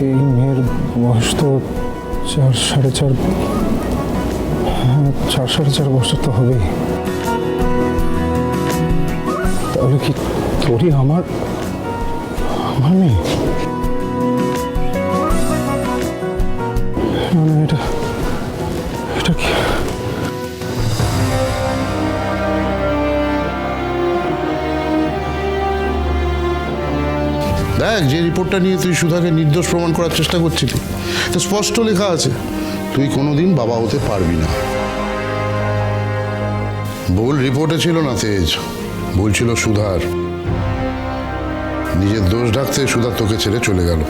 এই মেয়ের বয়স তো চার, সাড়ে চার হ্যাঁ চার, সাড়ে চার বছর তো হবেই। তাহলে কি তোরই আমার আমার মেয়ে? দেখ যে রিপোর্টটা নিয়ে তুই সুধাকে নির্দোষ প্রমাণ করার চেষ্টা করছিলি তো স্পষ্ট লেখা আছে তুই কোনোদিন বাবা হতে পারবি না ভুল রিপোর্টে ছিল না তেজ ভুল ছিল সুধার নিজের দোষ ঢাকতে সুধার তোকে ছেড়ে চলে গেল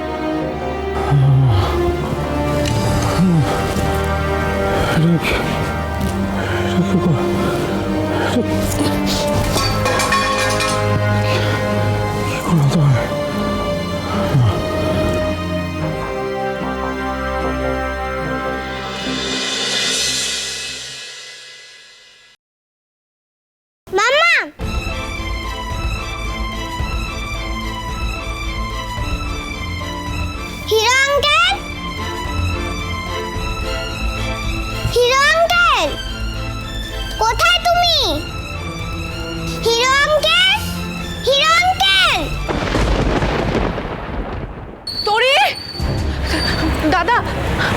দাদা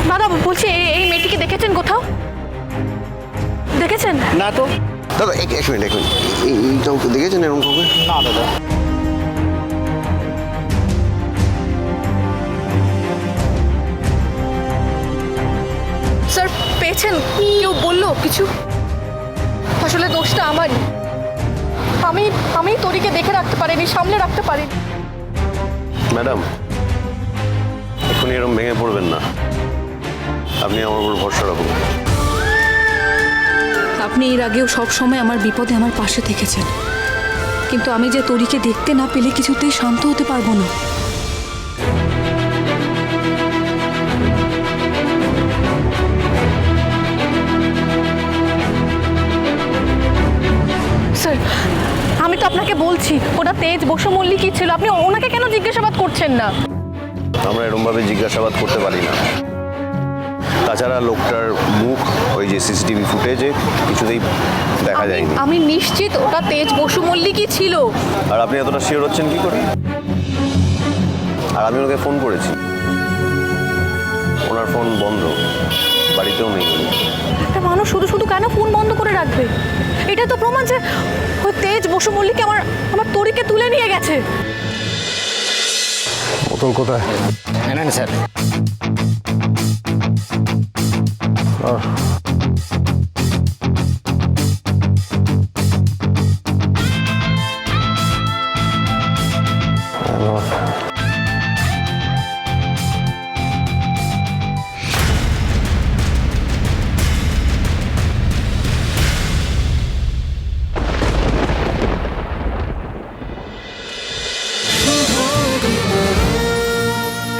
দাদা বলছি এই- এই মেয়েটিকে দেখেছেন কোথাও? দেখেছেন? না তো। দাদা এক এক মিনিট এক মিনিট। দেখেছেন এরকম কাউকে? না দাদা। স্যার পেয়েছেন? কেউ বলল কিছু? আসলে দোষটা আমারই। আমি আমি তরিকে দেখে রাখতে পারিনি সামনে রাখতে পারিনি। ম্যাডাম এক্ষুনি এরকম ভেঙে পড়বেন না। আপনি আমার উপর ভরসা রাখুন। আপনি এর আগেও সব সময় আমার বিপদে আমার পাশে থেকেছেন। কিন্তু আমি যে তরিকে দেখতে না পেলে কিছুতেই শান্ত হতে পারব না। স্যার আমি তো আপনাকে বলছি ওটা তেজ বসু মল্লিকই ছিল। আপনি ওনাকে কেন জিজ্ঞাসাবাদ করছেন না? আমরা এরকমভাবে জিজ্ঞাসাবাদ করতে পারি না। তাছাড়া লোকটার মুখ ওই যে সিসিটিভি ফুটেজে কিছুতেই দেখা যায়নি। আমি নিশ্চিত ওটা তেজ বসু মল্লিকই ছিল। আর আপনি এতটা শিওর হচ্ছেন কি করে? আর আমি ওনাকে ফোন করেছি। ওনার ফোন বন্ধ। বাড়িতেও নেই একটা মানুষ শুধু শুধু কেন ফোন বন্ধ করে রাখবে? এটা তো প্রমাণ যে ওই তেজ বসু মল্লিক আমার আমার তরিকে তুলে নিয়ে গেছে। বোতল কোথায় নেন স্যার